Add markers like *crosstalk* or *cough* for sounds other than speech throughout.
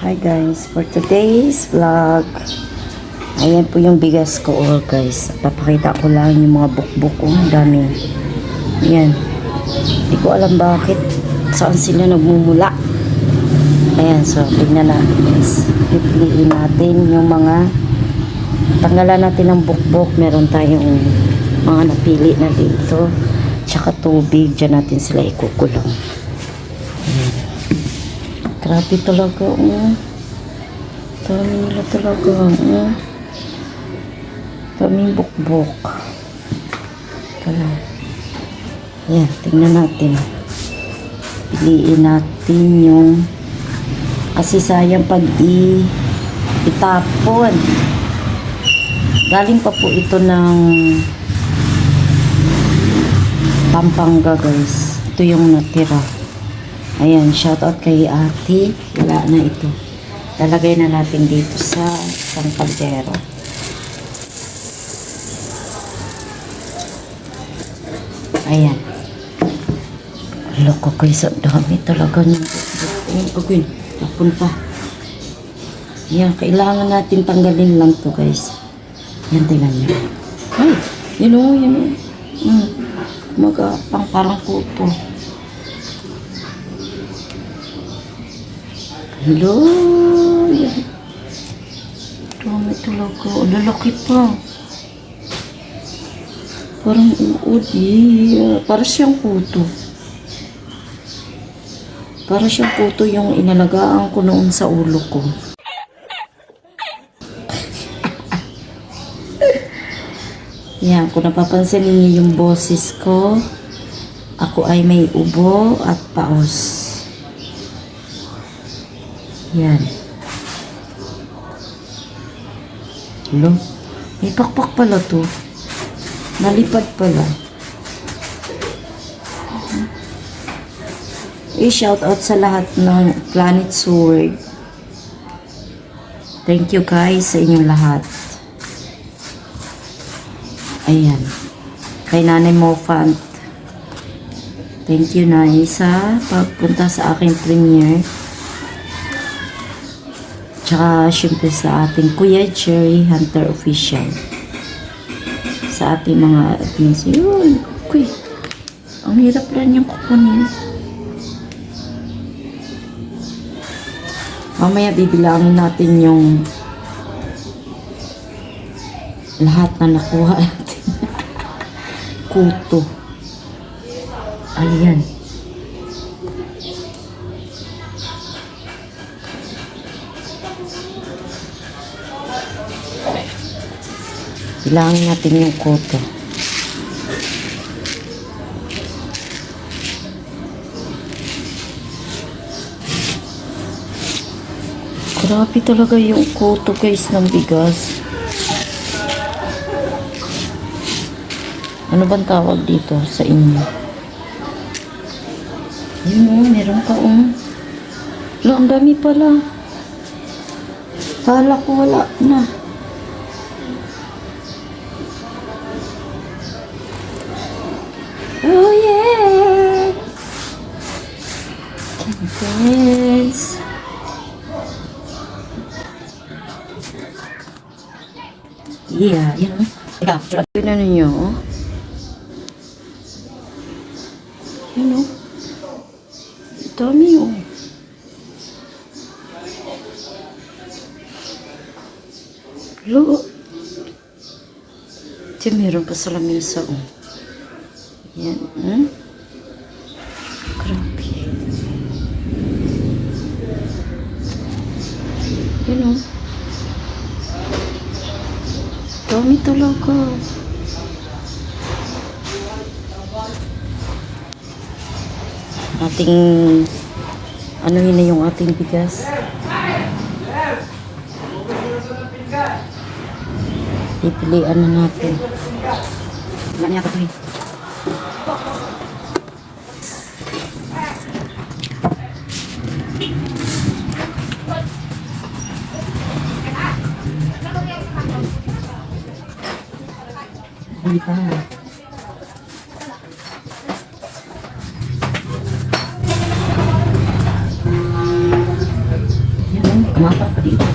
Hi guys, for today's vlog, ayan po yung bigas ko all guys. Papakita ko lang yung mga bukbuk ko, ang dami. Ayan. Hindi ko alam bakit saan sila nagmumula. Ayan, so tignan natin guys. Pipiliin natin yung mga tanggalan natin ng bukbok. Meron tayong mga napili na dito. Tsaka tubig. Diyan natin sila ikukulong. Grabe talaga, oh. Dami nila talaga, oh. Daming bukbok. Tara. Ayan, tingnan natin. Piliin natin yung kasi sayang pag i itapon. Galing pa po ito ng Pampanga, guys. Ito yung natira. Ayan, shout out kay ate. Wala na ito. Lalagay na natin dito sa isang kaldero. Ayan. Loko ko sa dami talaga ng Ayan. Tapon pa. Ayan, kailangan natin tanggalin lang to guys. Yan, tingnan nyo. Ay, yun o, yun o. Hmm. Maga, pang parang kuto. Hello. Dami talaga. Ang lalaki pa. Parang uod eh. Para siyang puto. Para siyang puto yung inalagaan ko noon sa ulo ko. *laughs* Yan, kung napapansin niyo yung boses ko, ako ay may ubo at paos. Yan. Hello? May pakpak pala to. Nalipad pala. I-shout out sa lahat ng Planet Sword. Thank you guys sa inyong lahat. Ayan. Kay Nanay Mofant. Thank you, Nay, sa pagpunta sa aking premiere. Tsaka, syempre sa ating Kuya Cherry Hunter Official. Sa ating mga admins. Yun, kuy. Ang hirap lang yung kukunin. Mamaya bibilangin natin yung lahat na nakuha natin. *laughs* Kuto. Ayan. Bilangin natin yung kuto. Grabe talaga yung kuto guys ng bigas. Ano bang tawag dito sa inyo? Yun o, meron pa o. Lo, ang dami pala. Kala ko wala na. Yeah, yan. Teka, tignan ninyo, oh. Yan, oh. Dami, oh. Lo. Diyan, meron pa sa lamesa, oh. Yan, hmm? Grabe. Yan, oh. Dami talaga. Ating ano yun na yung ating bigas. Pipilian na natin. Wala niya ito pa. Yan, Umapak pa dito.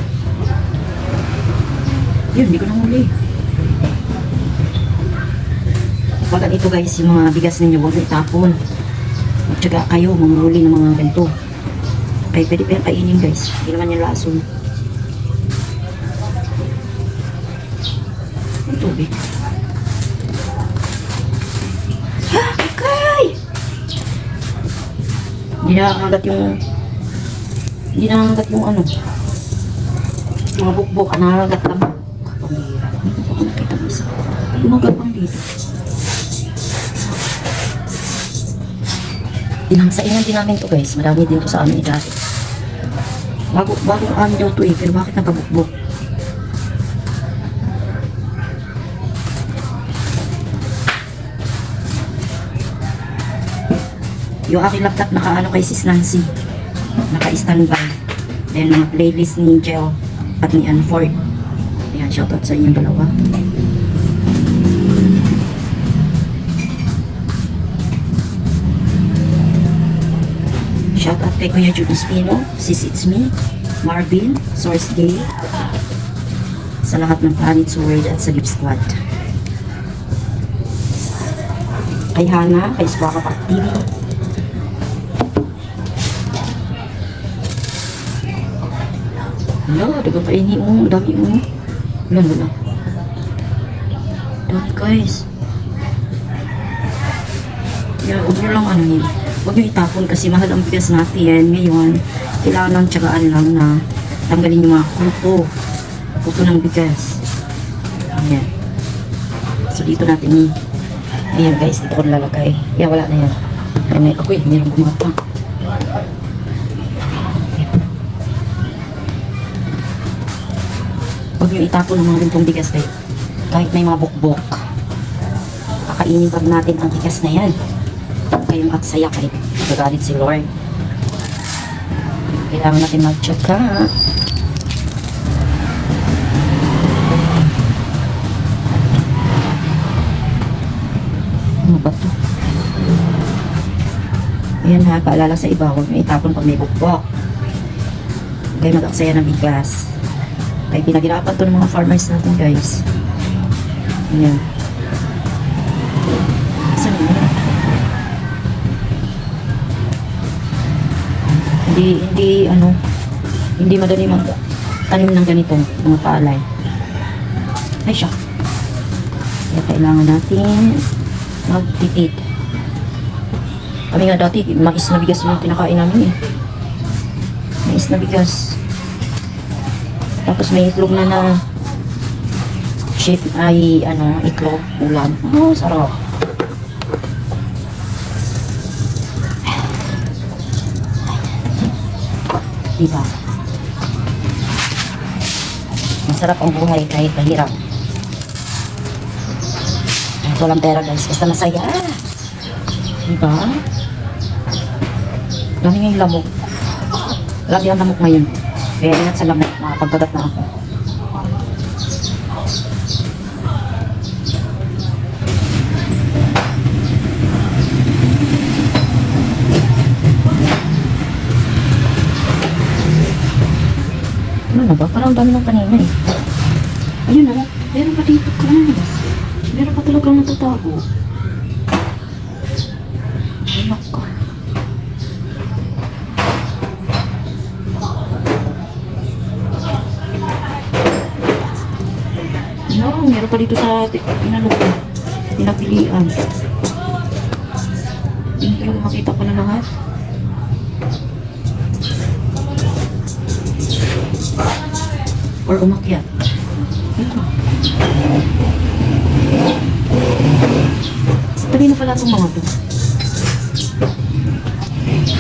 Yun, hindi ko nahuli. Pag ganito guys, yung mga bigas ninyo, huwag na itapon. At saka kayo, manghuli ng mga ganito. Kaya pwede pa yung kainin guys. Hindi naman yung lason. Ang tubig. Hindi nakakagat yung... Hindi nakakagat yung ano. Mga bukbok. Nakakagat ko nakita mo isa. Gumagapang dito. Tinangsaingan din namin to guys. Marami din to sa amin dati. Bago, bago amin daw to eh. Pero bakit nagkabukbok? Yung aking laptop naka-ano kay Sis Nancy. Naka-standby. Then mga playlist ni Jel at ni Anford. Ayan, shoutout sa inyong dalawa. Shoutout kay Kuya Jude Espino, Sis It's Me, Marvin, Source Gay, sa lahat ng Planets World at sa Lip Squad. Kay Hana, kay Squawka Pack TV, Wala, daga pa ini mo. Dami mo. Wala, wala. Dami guys. Yan, huwag nyo lang ano yun. Huwag nyo itapon kasi mahal ang bigas natin ngayon. Kailangan tsagaan lang na tanggalin yung mga kuto. Kuto ng bigas. Ayan. So dito natin ni Ayan guys, dito ko nalalagay. Yan, wala na yan. Ay, may, ako eh, Huwag niyo itapon ng mga gantong bigas kayo. Kahit may mga bukbok. Kakainin pa natin ang bigas na yan. Kayong aksaya kahit nagagalit si Lord. Kailangan natin magtsaka. Ano ba to? Ayan ha, paalala sa iba, huwag niyo itapon pag may bukbok. Huwag kayo mag-aksaya ng bigas. Kaya pinaghirapan to ng mga farmers natin guys. Ayan. Saan yun? Hindi, hindi, ano, hindi madali mag tanim ng ganito, mga palay. Ay, siya. Kaya kailangan natin magtitid. Kami nga dati, mais na bigas yung kinakain namin eh. Mais na bigas. Tapos may itlog na na shape ay ano, itlog, ulam. Oh, sarap. Diba? Masarap ang buhay kahit mahirap. Kahit walang pera guys, basta masaya. Diba? Dami nga yung lamok. Lagi ang lamok ngayon. Kaya ingat sa lamok, makapagkagat na ako. Ano na ba? Parang ang dami ng kanina eh. Ayun na, meron pa dito guys. Meron pa talagang natatago. Meron pa dito sa inano ko. Pinapilian. Hindi talaga makita ko na lahat. Or umakyat. Tabi na pala itong mga to.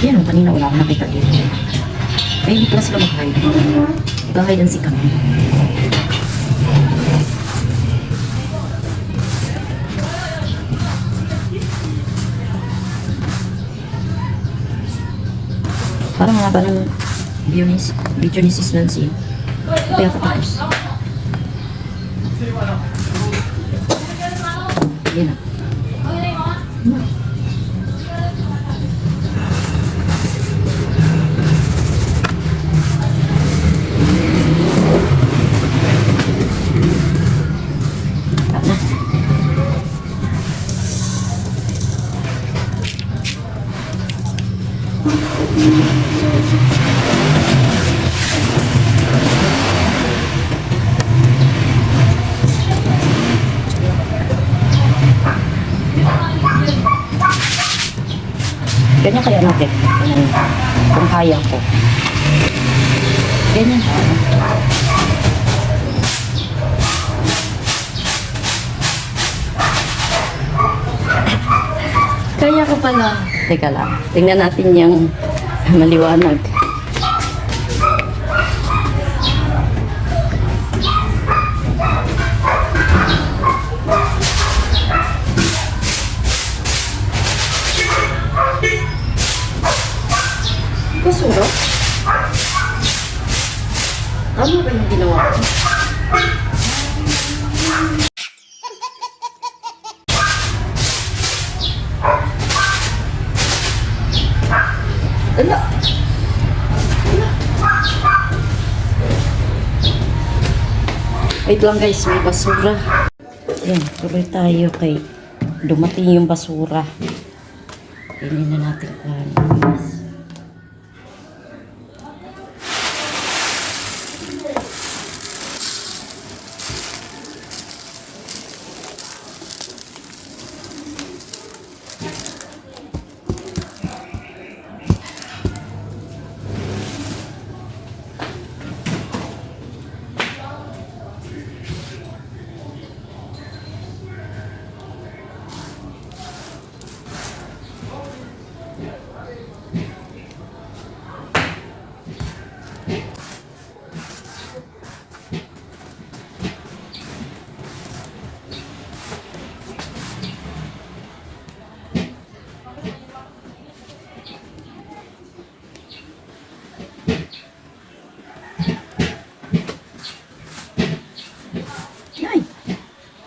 Yan, kanina wala akong nakita dito. Ay, hindi pala sila mag-hide. Mag-hide ang si kami. Parang haba ng video ni, video ni Sis Nancy. Kaya katapos. Yan na. Ganyan kaya natin. Kung kaya ko. Ganyan. Kaya ko pala. Teka lang. Tingnan natin yung maliwanag. Wait lang guys, may basura. Yan, tuloy tayo kay dumating yung basura. Hindi na natin kung guys.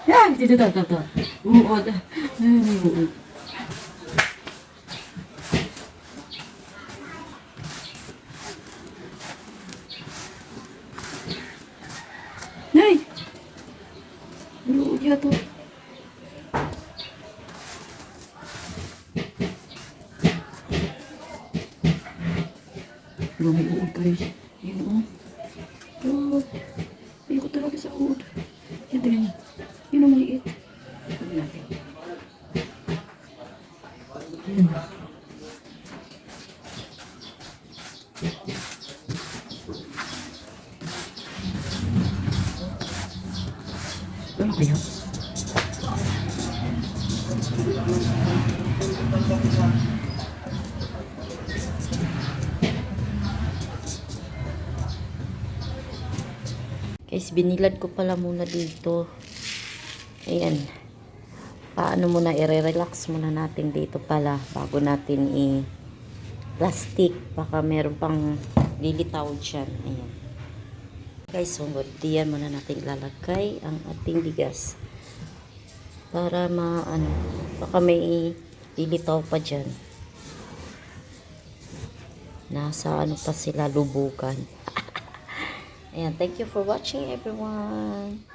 Ay! Ay! Dito, dito, dito. Oo, da- Mm. Ay! Ano yata? Dami uod guys. Yun o. Oh. Ayoko talaga sa uod. Yan, tingnan niyo. Yun ang maliit. Tingnan natin. Yun. Guys, binilad ko pala muna dito. Ayan. Paano muna, i-relax muna natin dito pala bago natin i-plastic. Baka meron pang lilitaw dyan. Ayan. Guys, so diyan muna natin ilalagay ang ating bigas. Para ma, ano, baka may lilitaw pa dyan. Nasa ano pa sila lubukan. *laughs* Ayan, thank you for watching everyone.